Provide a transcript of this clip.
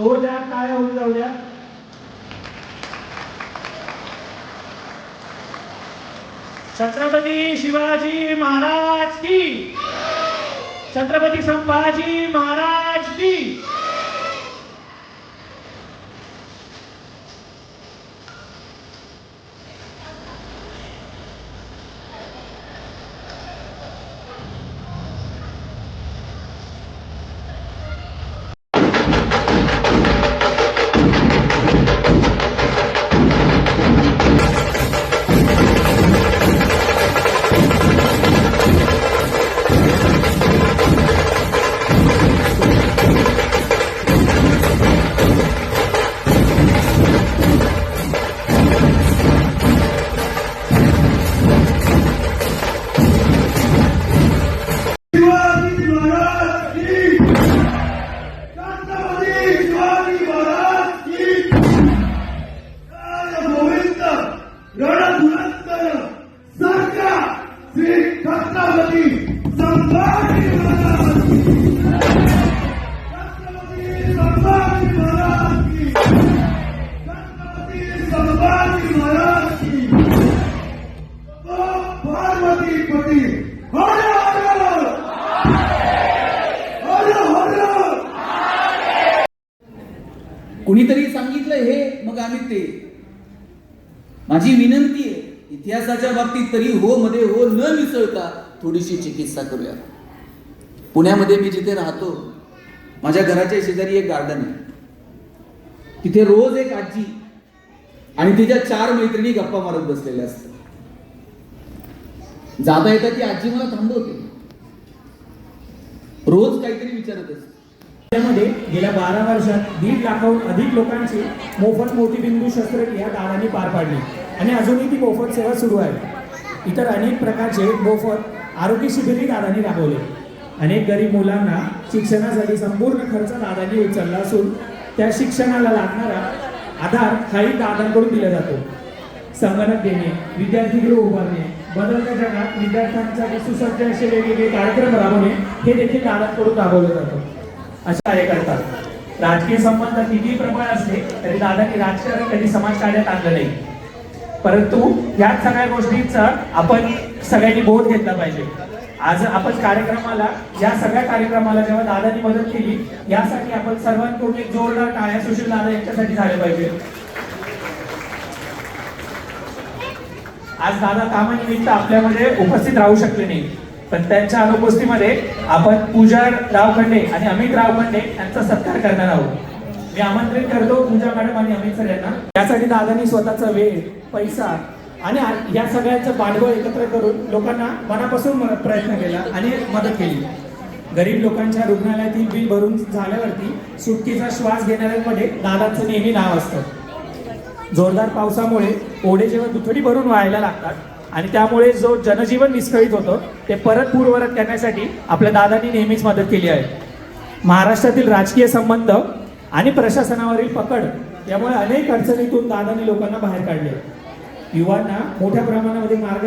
हो द्या काय होऊन जाऊ द्या छत्रपती शिवाजी महाराज की? छत्रपती संभाजी महाराज की? कुणीतरी सांगितलं हे मग आम्ही ते. माझी विनंती आहे इतिहासाच्या बाबतीत तरी हो मध्ये हो न मिसळता थोडीशी चिकित्सा करूया. पुण्यामध्ये मी जिथे राहतो माझ्या घराच्या शेजारी एक गार्डन आहे. तिथे रोज एक आजी आणि तिच्या चार मैत्रिणी गप्पा मारत बसलेल्या असतात. जाता येता ती आजी मला थांबवते. रोज काहीतरी विचारत असते. त्यामध्ये गेल्या बारा वर्षात दीड लाखाहून अधिक लोकांची मोफत मोतीबिंदू शस्त्रक्रिया दादांनी पार पाडली. आणि अजूनही ती मोफत सेवा सुरू आहे. इतर अनेक प्रकारचे मोफत आरोग्य शिबिरही दादांनी राबवले अनेक गरीब मुलांना शिक्षणासाठी संपूर्ण खर्च दादांनी उचलला असून त्या शिक्षणाला लागणारा आधार हाही दादांकडून दिला जातो. संगणक देणे विद्यार्थीगृह उभारणे बदलत्या जगात विद्यार्थ्यांसाठी सुसज्ज असे वेगवेगळे कार्यक्रम राबवणे हे देखील दादांकडून राबवलं जातं. अशा कार्य करतात. राजकीय संबंध किती प्रमाण असले तरी दादांनी राजकारण कधी समाजकार्यात आणलं नाही. परंतु या सगळ्या गोष्टींचा आपण सगळ्यांनी बोध घेतला पाहिजे. आज आपण कार्यक्रमाला या सगळ्या कार्यक्रमाला जेव्हा दादांनी मदत केली यासाठी आपण सर्वांकडून एक जोरदार टाळ्या सुशील दादा यांच्यासाठी झाले पाहिजे. आज दादा कामानिमित्त आपल्यामध्ये उपस्थित राहू शकले नाही पण त्यांच्या अनुपस्थितीमध्ये आपण पूजा रावखंडे आणि अमित रावखंडे यांचा सत्कार करणार आहोत. मी आमंत्रित करतो पूजा मॅडम आणि अमित सर यांना यासाठी दादांनी स्वतःचा वेळ पैसा आणि या सगळ्यांचं पाठबळ एकत्र करून लोकांना मनापासून म- प्रयत्न केला आणि मदत केली. गरीब लोकांच्या रुग्णालयातील बिल भरून झाल्यावरती सुटकीचा श्वास घेणाऱ्यांमध्ये दादाचं नेहमी नाव असतं. जोरदार पावसामुळे ओढे जेव्हा दुथडी भरून व्हायला लागतात आणि त्यामुळे जो जनजीवन विस्कळीत होतं ते परत पूर्वरत करण्यासाठी आपल्या दादांनी नेहमीच मदत केली आहे. महाराष्ट्रातील राजकीय संबंध आणि प्रशासनावरील पकड यामुळे अनेक अडचणीतून दादानी लोकांना बाहेर काढले. युवांना मोठ्या प्रमाणामध्ये मार्ग